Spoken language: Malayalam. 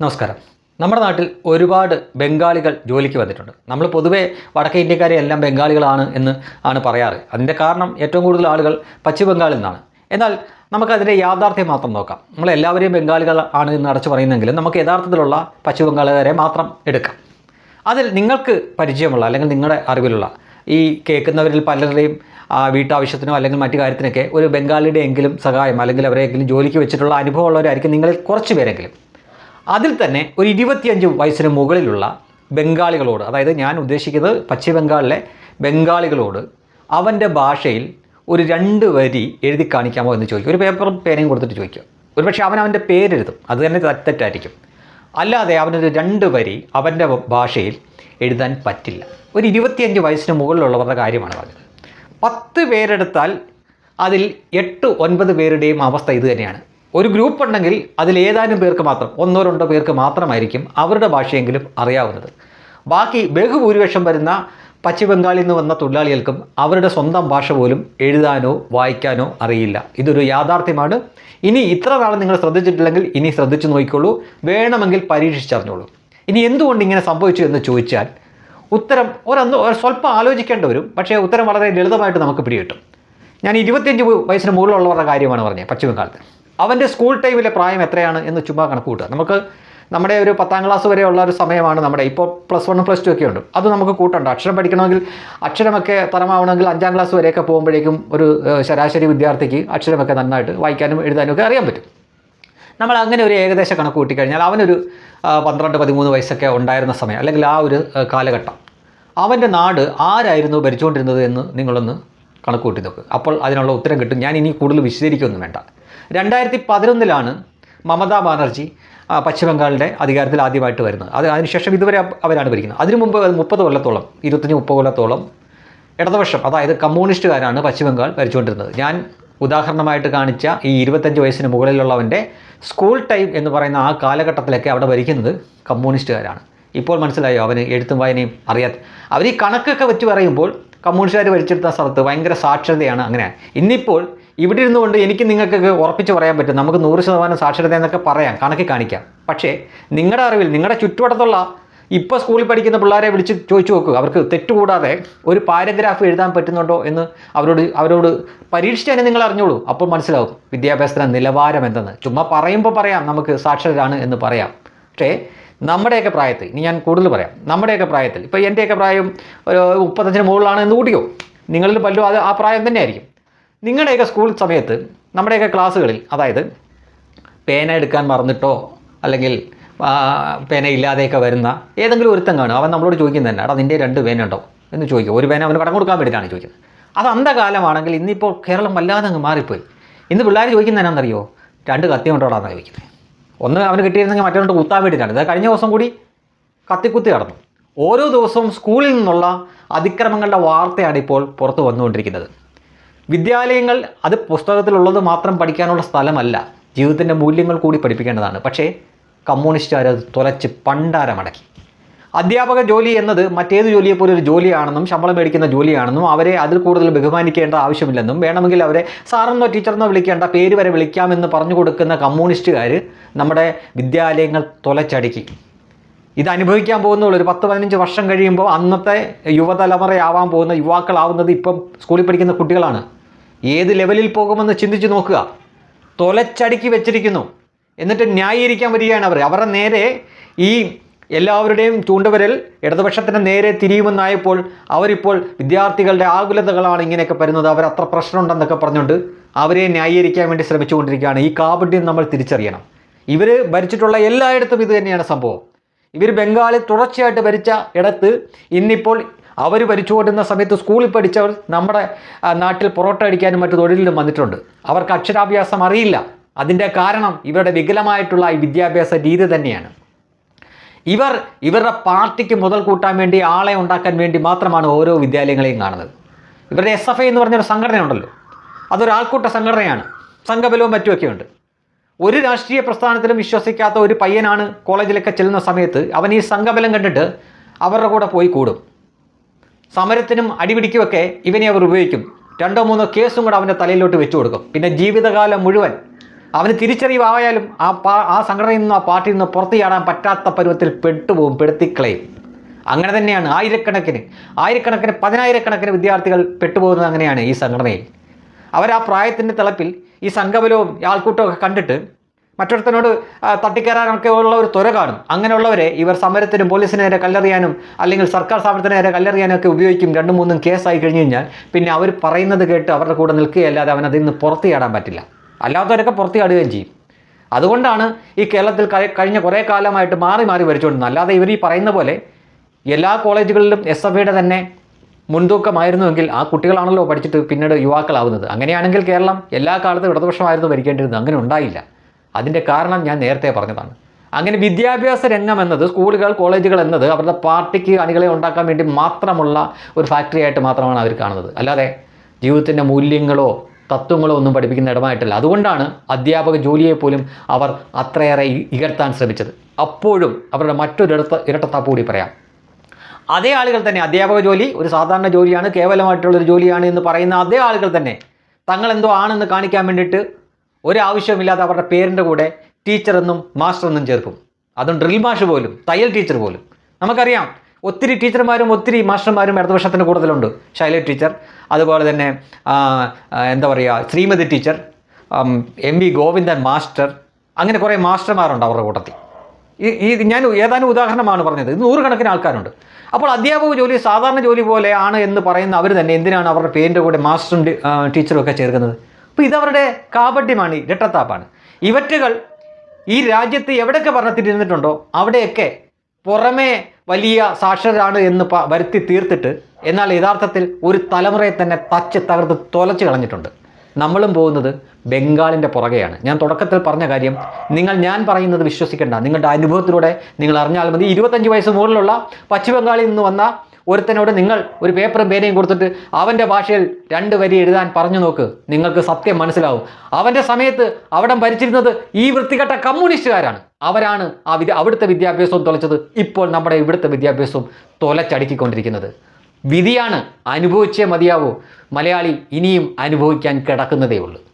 നമസ്കാരം. നമ്മുടെ നാട്ടിൽ ഒരുപാട് ബംഗാളികൾ ജോലിക്ക് വന്നിട്ടുണ്ട്. നമ്മൾ പൊതുവേ വടക്കേ ഇന്ത്യക്കാരെ എല്ലാം ബംഗാളികളാണ് എന്ന് ആണ് പറയാറ്. അതിന്റെ കാരണം ഏറ്റവും കൂടുതൽ ആളുകൾ പശ്ചിമ ബംഗാളിൽ നിന്നാണ്. എന്നാൽ നമുക്കതിന്റെ യാഥാർത്ഥ്യം മാത്രം നോക്കാം. നമ്മൾ എല്ലാവരെയും ബംഗാളികൾ ആണ് എന്ന് അടച്ചു പറയുന്നെങ്കിലും നമുക്ക് യഥാർത്ഥത്തിലുള്ള പശ്ചിമ ബംഗാളുകാരെ മാത്രം എടുക്കാം. അതിൽ നിങ്ങൾക്ക് പരിചയമുള്ള അല്ലെങ്കിൽ നിങ്ങളുടെ അറിവിലുള്ള ഈ കേൾക്കുന്നവരിൽ പലരുടെയും വീട്ടാവശ്യത്തിനോ അല്ലെങ്കിൽ മറ്റു കാര്യത്തിനൊക്കെ ഒരു ബംഗാളിയുടെ എങ്കിലും സഹായം അല്ലെങ്കിൽ അവരെങ്കിലും ജോലിക്ക് വെച്ചിട്ടുള്ള അനുഭവമുള്ളവരായിരിക്കും നിങ്ങളിൽ കുറച്ച് പേരെങ്കിലും. അതിൽ തന്നെ ഒരു ഇരുപത്തിയഞ്ച് വയസ്സിന് മുകളിലുള്ള ബംഗാളികളോട് അതായത് ഞാൻ ഉദ്ദേശിക്കുന്നത് പശ്ചിമ ബംഗാളിലെ ബംഗാളികളോട് അവന്റെ ഭാഷയിൽ ഒരു രണ്ട് വരി എഴുതി കാണിക്കാമോ എന്ന് ചോദിക്കും. ഒരു പേപ്പറും പേനയും കൊടുത്തിട്ട് ചോദിക്കും. ഒരുപക്ഷെ അവൻ അവന്റെ പേരെഴുതും. അത് തന്നെ തെറ്റായിരിക്കും. അല്ലാതെ അവനൊരു രണ്ട് വരി അവന്റെ ഭാഷയിൽ എഴുതാൻ പറ്റില്ല. ഒരു ഇരുപത്തിയഞ്ച് വയസ്സിന് മുകളിലുള്ളവരുടെ കാര്യമാണ് പറഞ്ഞത്. പത്ത് പേരെടുത്താൽ അതിൽ എട്ട് ഒൻപത് പേരുടെയും അവസ്ഥ ഇത് തന്നെയാണ്. ഒരു ഗ്രൂപ്പ് ഉണ്ടെങ്കിൽ അതിൽ ഏതാനും പേർക്ക് മാത്രം ഒന്നോ രണ്ടോ പേർക്ക് മാത്രമായിരിക്കും അവരുടെ ഭാഷയെങ്കിലും അറിയാവുന്നത്. ബാക്കി ബഹുഭൂരിപക്ഷം വരുന്ന പശ്ചിമബംഗാളിൽ നിന്ന് വന്ന തൊഴിലാളികൾക്കും അവരുടെ സ്വന്തം ഭാഷ പോലും എഴുതാനോ വായിക്കാനോ അറിയില്ല. ഇതൊരു യാഥാർത്ഥ്യമാണ്. ഇനി ഇത്ര നാൾ നിങ്ങൾ ശ്രദ്ധിച്ചിട്ടില്ലെങ്കിൽ ഇനി ശ്രദ്ധിച്ചു നോക്കിക്കോളൂ. വേണമെങ്കിൽ പരീക്ഷിച്ചറിഞ്ഞോളൂ. ഇനി എന്തുകൊണ്ട് ഇങ്ങനെ സംഭവിച്ചു എന്ന് ചോദിച്ചാൽ ഉത്തരം ഒരന്ന് ഒരു സ്വല്പം ആലോചിക്കേണ്ടി വരും. പക്ഷേ ഉത്തരം വളരെ ലളിതമായിട്ട് നമുക്ക് പിടികിട്ടും. ഞാൻ ഇരുപത്തിയഞ്ച് വയസ്സിന് മുകളിലുള്ളവരുടെ കാര്യമാണ് പറഞ്ഞത് പശ്ചിമ ബംഗാളത്ത് അവന്റെ സ്കൂൾ ടൈമിലെ പ്രായം എത്രയാണ് എന്ന് ചുമ്മാ കണക്ക് കൂട്ടുക. നമുക്ക് നമ്മുടെ ഒരു പത്താം ക്ലാസ് വരെയുള്ള ഒരു സമയമാണ് നമ്മുടെ ഇപ്പോൾ പ്ലസ് വണ്ണും പ്ലസ് ടു ഒക്കെ ഉണ്ട്. അത് നമുക്ക് കൂട്ടണ്ട. അക്ഷരം പഠിക്കണമെങ്കിൽ അക്ഷരമൊക്കെ തരമാവണമെങ്കിൽ അഞ്ചാം ക്ലാസ് വരെയൊക്കെ പോകുമ്പോഴേക്കും ഒരു ശരാശരി വിദ്യാർത്ഥിക്ക് അക്ഷരമൊക്കെ നന്നായിട്ട് വായിക്കാനും എഴുതാനും ഒക്കെ അറിയാൻ പറ്റും. നമ്മൾ അങ്ങനെ ഒരു ഏകദേശ കണക്ക് കൂട്ടിക്കഴിഞ്ഞാൽ അവനൊരു പന്ത്രണ്ട് പതിമൂന്ന് വയസ്സൊക്കെ ഉണ്ടായിരുന്ന സമയം അല്ലെങ്കിൽ ആ ഒരു കാലഘട്ടം അവന്റെ നാട് ആരായിരുന്നു ഭരിച്ചുകൊണ്ടിരുന്നത് എന്ന് നിങ്ങളൊന്ന് കണക്ക് കൂട്ടി നോക്ക്. അപ്പോൾ അതിനുള്ള ഉത്തരം കിട്ടും. ഞാൻ ഇനി കൂടുതൽ വിശദീകരിക്കൊന്നും വേണ്ട. രണ്ടായിരത്തി പതിനൊന്നിലാണ് മമതാ ബാനർജി പശ്ചിമബംഗാളിന്റെ പശ്ചിമ ബംഗാളിന്റെ അധികാരത്തിൽ ആദ്യമായിട്ട് വരുന്നത്. അത് അതിനുശേഷം ഇതുവരെ അവ- അവരാണ് ഭരിക്കുന്നത്. അതിനു മുമ്പ് മുപ്പത് കൊല്ലത്തോളം ഇരുപത്തഞ്ച് മുപ്പത് കൊല്ലത്തോളം ഇടതുപക്ഷം അതായത് കമ്മ്യൂണിസ്റ്റുകാരാണ് പശ്ചിമ ബംഗാൾ ഭരിച്ചുകൊണ്ടിരുന്നത്. ഞാൻ ഉദാഹരണമായിട്ട് കാണിച്ച ഈ ഇരുപത്തഞ്ച് വയസ്സിന് മുകളിലുള്ളവന്റെ സ്കൂൾ ടൈം എന്ന് പറയുന്ന ആ കാലഘട്ടത്തിലൊക്കെ അവിടെ ഭരിക്കുന്നത് കമ്മ്യൂണിസ്റ്റുകാരാണ്. ഇപ്പോൾ മനസ്സിലായോ? അവന് എഴുത്തും വായനയും അറിയാത്ത. അവർ ഈ കണക്കൊക്കെ വെച്ച് പറയുമ്പോൾ കമ്മ്യൂണിസ്റ്റുകാർ ഭരിച്ചെടുത്ത സ്ഥലത്ത് ഭയങ്കര സാക്ഷരതയാണ് അങ്ങനെ. ഇന്നിപ്പോൾ ഇവിടെ ഇരുന്നുകൊണ്ട് എനിക്ക് നിങ്ങൾക്കൊക്കെ ഉറപ്പിച്ച് പറയാൻ പറ്റും. നമുക്ക് നൂറ് ശതമാനം സാക്ഷരത എന്നൊക്കെ പറയാം കണക്ക് കാണിക്കാം. പക്ഷേ നിങ്ങളുടെ അറിവിൽ നിങ്ങളുടെ ചുറ്റുവട്ടത്തുള്ള ഇപ്പോൾ സ്കൂളിൽ പഠിക്കുന്ന പിള്ളേരെ വിളിച്ച് ചോദിച്ചു നോക്കുക അവർക്ക് തെറ്റുകൂടാതെ ഒരു പാരഗ്രാഫ് എഴുതാൻ പറ്റുന്നുണ്ടോ എന്ന് അവരോട് അവരോട് പരീക്ഷിച്ച് തന്നെ നിങ്ങൾ അറിഞ്ഞോളൂ. അപ്പോൾ മനസ്സിലാവും വിദ്യാഭ്യാസത്തിന്റെ നിലവാരം എന്തെന്ന്. ചുമ്മാ പറയുമ്പോൾ പറയാം നമുക്ക് സാക്ഷരരാണ് എന്ന് പറയാം. പക്ഷേ നമ്മുടെയൊക്കെ പ്രായത്തിൽ ഇനി ഞാൻ കൂടുതൽ പറയാം നമ്മുടെയൊക്കെ പ്രായത്തിൽ ഇപ്പോൾ എന്റെയൊക്കെ പ്രായം ഒരു മുപ്പത്തഞ്ചിന് മുകളിലാണ് എന്ന് കൂട്ടിയോ നിങ്ങളിൽ പലരും അത് ആ പ്രായം തന്നെയായിരിക്കും. നിങ്ങളുടെയൊക്കെ സ്കൂൾ സമയത്ത് നമ്മുടെയൊക്കെ ക്ലാസ്സുകളിൽ അതായത് പേന എടുക്കാൻ മറന്നിട്ടോ അല്ലെങ്കിൽ പേന ഇല്ലാതെയൊക്കെ വരുന്ന ഏതെങ്കിലും ഒരുത്തം കാണും അവൻ നമ്മളോട് ചോദിക്കുന്നത് തന്നെ എടാ നിന്റെ രണ്ട് പേന ഉണ്ടോ? എന്ന് ചോദിക്കും. ഒരു പേന അവന് കടം കൊടുക്കാൻ വേണ്ടിയിട്ടാണ് ചോദിക്കുന്നത്. അത് അന്ധകാലമാണെങ്കിൽ ഇന്നിപ്പോൾ കേരളം വല്ലാതെ അങ്ങ് മാറിപ്പോയി. ഇന്ന് പിള്ളേർ ചോദിക്കുന്നത് എന്നാണെന്നറിയോ? രണ്ട് കത്തി കൊണ്ടോടാന്നാണ് ചോദിക്കുന്നത്. ഒന്ന് അവന് കിട്ടിയിരുന്നെങ്കിൽ മറ്റൊരു കുത്താൻ വേണ്ടിയിട്ടാണ്. ഇത് കഴിഞ്ഞ ദിവസം കൂടി കത്തിക്കുത്തി കടന്നു ഓരോ ദിവസവും സ്കൂളിൽ നിന്നുള്ള അതിക്രമങ്ങളുടെ വാർത്തയാണ് ഇപ്പോൾ പുറത്തു വന്നുകൊണ്ടിരിക്കുന്നത്. വിദ്യാലയങ്ങൾ അത് പുസ്തകത്തിലുള്ളത് മാത്രം പഠിക്കാനുള്ള സ്ഥലമല്ല. ജീവിതത്തിന്റെ മൂല്യങ്ങൾ കൂടി പഠിപ്പിക്കേണ്ടതാണ്. പക്ഷേ കമ്മ്യൂണിസ്റ്റുകാർ അത് തുലച്ച് പണ്ടാരമടക്കി. അധ്യാപക ജോലി എന്നത് മറ്റേത് ജോലിയെപ്പോലെ ഒരു ജോലിയാണെന്നും ശമ്പളം മേടിക്കുന്ന ജോലിയാണെന്നും അവരെ അതിൽ കൂടുതൽ ബഹുമാനിക്കേണ്ട ആവശ്യമില്ലെന്നും വേണമെങ്കിൽ അവരെ സാറെന്നോ ടീച്ചർന്നോ വിളിക്കേണ്ട പേര് വരെ വിളിക്കാമെന്ന് പറഞ്ഞു കൊടുക്കുന്ന കമ്മ്യൂണിസ്റ്റുകാർ നമ്മുടെ വിദ്യാലയങ്ങൾ തുലച്ചടുക്കി. ഇത് അനുഭവിക്കാൻ പോകുന്നുള്ളൂ. ഒരു പത്ത് പതിനഞ്ച് വർഷം കഴിയുമ്പോൾ അന്നത്തെ യുവതലമുറയാവാൻ പോകുന്ന യുവാക്കളാവുന്നത് ഇപ്പം സ്കൂളിൽ പഠിക്കുന്ന കുട്ടികളാണ്. ഏത് ലെവലിൽ പോകുമെന്ന് ചിന്തിച്ച് നോക്കുക. തുലച്ചടുക്കി വെച്ചിരിക്കുന്നു. എന്നിട്ട് ന്യായീകരിക്കാൻ വരികയാണ് അവർ. അവരുടെ നേരെ ഈ എല്ലാവരുടെയും ചൂണ്ടുവരൽ ഇടതുപക്ഷത്തിന് നേരെ തിരിയുമെന്നായപ്പോൾ അവരിപ്പോൾ വിദ്യാർത്ഥികളുടെ ആകുലതകളാണ് ഇങ്ങനെയൊക്കെ വരുന്നത് അവർ അത്ര പ്രശ്നമുണ്ടെന്നൊക്കെ പറഞ്ഞുകൊണ്ട് അവരെ ന്യായീകരിക്കാൻ വേണ്ടി ശ്രമിച്ചുകൊണ്ടിരിക്കുകയാണ്. ഈ കാപട്യം നമ്മൾ തിരിച്ചറിയണം. ഇവർ ഭരിച്ചിട്ടുള്ള എല്ലായിടത്തും ഇത് തന്നെയാണ് സംഭവം. ഇവർ ബംഗാളിൽ തുടർച്ചയായിട്ട് ഭരിച്ച ഇടത്ത് ഇന്നിപ്പോൾ അവർ ഭരിച്ചുകൊണ്ടിരുന്ന സമയത്ത് സ്കൂളിൽ പഠിച്ചവർ നമ്മുടെ നാട്ടിൽ പൊറോട്ട അടിക്കാനും മറ്റു തൊഴിലിലും വന്നിട്ടുണ്ട്. അവർക്ക് അക്ഷരാഭ്യാസം അറിയില്ല. അതിന്റെ കാരണം ഇവരുടെ വികലമായിട്ടുള്ള ഈ വിദ്യാഭ്യാസ രീതി തന്നെയാണ്. ഇവർ ഇവരുടെ പാർട്ടിക്ക് മുതൽ കൂട്ടാൻ വേണ്ടി ആളെ ഉണ്ടാക്കാൻ വേണ്ടി മാത്രമാണ് ഓരോ വിദ്യാലയങ്ങളെയും കാണുന്നത്. ഇവരുടെ എസ് എഫ് ഐ എന്ന് പറഞ്ഞൊരു സംഘടനയുണ്ടല്ലോ അതൊരു ആൾക്കൂട്ട സംഘടനയാണ്. സംഘബലവും മറ്റുമൊക്കെ ഉണ്ട്. ഒരു രാഷ്ട്രീയ പ്രസ്ഥാനത്തിലും വിശ്വസിക്കാത്ത ഒരു പയ്യനാണ് കോളേജിലൊക്കെ ചെല്ലുന്ന സമയത്ത് അവൻ ഈ സംഘബലം കണ്ടിട്ട് അവരുടെ കൂടെ പോയി കൂടും. സമരത്തിനും അടിപിടിക്കുമൊക്കെ ഇവനെ അവർ ഉപയോഗിക്കും. രണ്ടോ മൂന്നോ കേസും കൂടെ അവന്റെ തലയിലോട്ട് വെച്ചു കൊടുക്കും. പിന്നെ ജീവിതകാലം മുഴുവൻ അവന് തിരിച്ചറിവായാലും ആ പാ ആ സംഘടനയിൽ നിന്നും ആ പാർട്ടിയിൽ നിന്നും പുറത്തു ചാടാൻ പറ്റാത്ത പരുവത്തിൽ പെട്ടുപോകും പെടുത്തിക്കളയും. അങ്ങനെ തന്നെയാണ് ആയിരക്കണക്കിന് ആയിരക്കണക്കിന് പതിനായിരക്കണക്കിന് വിദ്യാർത്ഥികൾ പെട്ടുപോകുന്നത് അങ്ങനെയാണ് ഈ സംഘടനയിൽ. അവർ ആ പ്രായത്തിന്റെ തിളപ്പിൽ ഈ സംഘബലവും ആൾക്കൂട്ടവും ഒക്കെ കണ്ടിട്ട് മറ്റൊരുത്തനോട് തട്ടിക്കയറാനൊക്കെ ഉള്ള ഒരു തുര കാണും. അങ്ങനെയുള്ളവരെ ഇവർ സമരത്തിനും പോലീസിന് നേരെ കല്ലെറിയാനും അല്ലെങ്കിൽ സർക്കാർ സ്ഥാപനത്തിന് നേരെ കല്ലെറിയാനും ഒക്കെ ഉപയോഗിക്കും രണ്ടും മൂന്നും കേസായി കഴിഞ്ഞ് കഴിഞ്ഞാൽ പിന്നെ അവർ പറയുന്നത് കേട്ട് അവരുടെ കൂടെ നിൽക്കുകയല്ലാതെ അവൻ നിന്ന് പുറത്തു ചാടാൻ പറ്റില്ല. അല്ലാത്തവരൊക്കെ പുറത്ത് ചാടുകയും ചെയ്യും. അതുകൊണ്ടാണ് ഈ കേരളത്തിൽ കഴിഞ്ഞ കുറേ കാലമായിട്ട് മാറി മാറി വരച്ചുകൊണ്ടിരുന്നത് അല്ലാതെ ഇവർ ഈ പറയുന്ന പോലെ എല്ലാ കോളേജുകളിലും എസ് എഫ് ഐയുടെ തന്നെ മുൻതൂക്കമായിരുന്നുവെങ്കിൽ ആ കുട്ടികളാണല്ലോ പഠിച്ചിട്ട് പിന്നീട് യുവാക്കളാവുന്നത്. അങ്ങനെയാണെങ്കിൽ കേരളം എല്ലാ കാലത്തും ഇടതുപക്ഷമായിരുന്നു ഭരിക്കേണ്ടിരുന്നത്. അങ്ങനെ ഉണ്ടായില്ല. അതിന്റെ കാരണം ഞാൻ നേരത്തെ പറഞ്ഞതാണ്. അങ്ങനെ വിദ്യാഭ്യാസ രംഗം എന്നത് സ്കൂളുകൾ കോളേജുകൾ എന്നത് അവരുടെ പാർട്ടിക്ക് അണികളെ ഉണ്ടാക്കാൻ വേണ്ടി മാത്രമുള്ള ഒരു ഫാക്ടറി ആയിട്ട് മാത്രമാണ് അവർ കാണുന്നത്. അല്ലാതെ ജീവിതത്തിന്റെ മൂല്യങ്ങളോ തത്വങ്ങളോ ഒന്നും പഠിപ്പിക്കുന്ന ഇടമായിട്ടില്ല. അതുകൊണ്ടാണ് അധ്യാപക ജോലിയെ പോലും അവർ അത്രയേറെ ഇകർത്താൻ ശ്രമിച്ചത്. അപ്പോഴും അവരുടെ മറ്റൊരു ഇരട്ട ഇരട്ടത്താപ്പ് കൂടി പറയാം. അതേ ആളുകൾ തന്നെ അധ്യാപക ജോലി ഒരു സാധാരണ ജോലിയാണ് കേവലമായിട്ടുള്ളൊരു ജോലിയാണ് എന്ന് പറയുന്ന അതേ ആളുകൾ തന്നെ തങ്ങൾ എന്തോ ആണെന്ന് കാണിക്കാൻ വേണ്ടിയിട്ട് ഒരാവശ്യമില്ലാതെ അവരുടെ പേരിന്റെ കൂടെ ടീച്ചറെന്നും മാസ്റ്റർ എന്നും ചേർക്കും. അതും ഡ്രിൽ മാഷ് പോലും തയ്യൽ ടീച്ചർ പോലും. നമുക്കറിയാം ഒത്തിരി ടീച്ചർമാരും ഒത്തിരി മാസ്റ്റർമാരും ഇടതുപക്ഷത്തിന് കൂടുതലുണ്ട്. ശൈല ടീച്ചർ അതുപോലെ തന്നെ എന്താ പറയുക Srimathi teacher M V Govindan master അങ്ങനെ കുറേ മാസ്റ്റർമാരുണ്ട് അവരുടെ കൂട്ടത്തിൽ. ഈ ഞാൻ ഏതാനും ഉദാഹരണമാണ് പറഞ്ഞത്. ഇത് നൂറുകണക്കിന് ആൾക്കാരുണ്ട്. അപ്പോൾ അധ്യാപക ജോലി സാധാരണ ജോലി പോലെ ആണ് എന്ന് പറയുന്ന അവർ തന്നെ എന്തിനാണ് അവരുടെ പേരിന്റെ കൂടെ മാസ്റ്ററും ടീച്ചറും ഒക്കെ ചേർക്കുന്നത്? അപ്പോൾ ഇതവരുടെ കാപട്യമാണ് രട്ടത്താപ്പാണ്. ഇവറ്റുകൾ ഈ രാജ്യത്ത് എവിടെയൊക്കെ ഭരണത്തിലിരുന്നിട്ടുണ്ടോ അവിടെയൊക്കെ പുറമേ വലിയ സാക്ഷരരാണ് എന്ന് വരുത്തി തീർത്തിട്ട് എന്നാൽ യഥാർത്ഥത്തിൽ ഒരു തലമുറയെ തന്നെ തച്ച് തകർത്ത് തൊലച്ച് കളഞ്ഞിട്ടുണ്ട്. നമ്മളും പോകുന്നത് ബംഗാളിന്റെ പുറകെയാണ്. ഞാൻ തുടക്കത്തിൽ പറഞ്ഞ കാര്യം നിങ്ങൾ ഞാൻ പറയുന്നത് വിശ്വസിക്കേണ്ട. നിങ്ങളുടെ അനുഭവത്തിലൂടെ നിങ്ങൾ അറിഞ്ഞാൽ മതി. ഇരുപത്തഞ്ച് വയസ്സ് മുകളിലുള്ള പശ്ചിമ ബംഗാളിൽ നിന്ന് വന്ന ഒരുത്തനോട് നിങ്ങൾ ഒരു പേപ്പറും പേനയും കൊടുത്തിട്ട് അവന്റെ ഭാഷയിൽ രണ്ട് വരി എഴുതാൻ പറഞ്ഞു നോക്ക്. നിങ്ങൾക്ക് സത്യം മനസ്സിലാവും. അവന്റെ സമയത്ത് അവിടം ഭരിച്ചിരുന്നത് ഈ വൃത്തികെട്ട കമ്മ്യൂണിസ്റ്റുകാരാണ്. അവരാണ് ആ വിദ്യ അവിടുത്തെ വിദ്യാഭ്യാസവും തുലച്ചത്. ഇപ്പോൾ നമ്മുടെ ഇവിടുത്തെ വിദ്യാഭ്യാസവും തുലച്ചടുക്കിക്കൊണ്ടിരിക്കുന്നത്. വിധിയാണ് അനുഭവിച്ചേ മതിയാവൂ. മലയാളി ഇനിയും അനുഭവിക്കാൻ കിടക്കുന്നതേ ഉള്ളൂ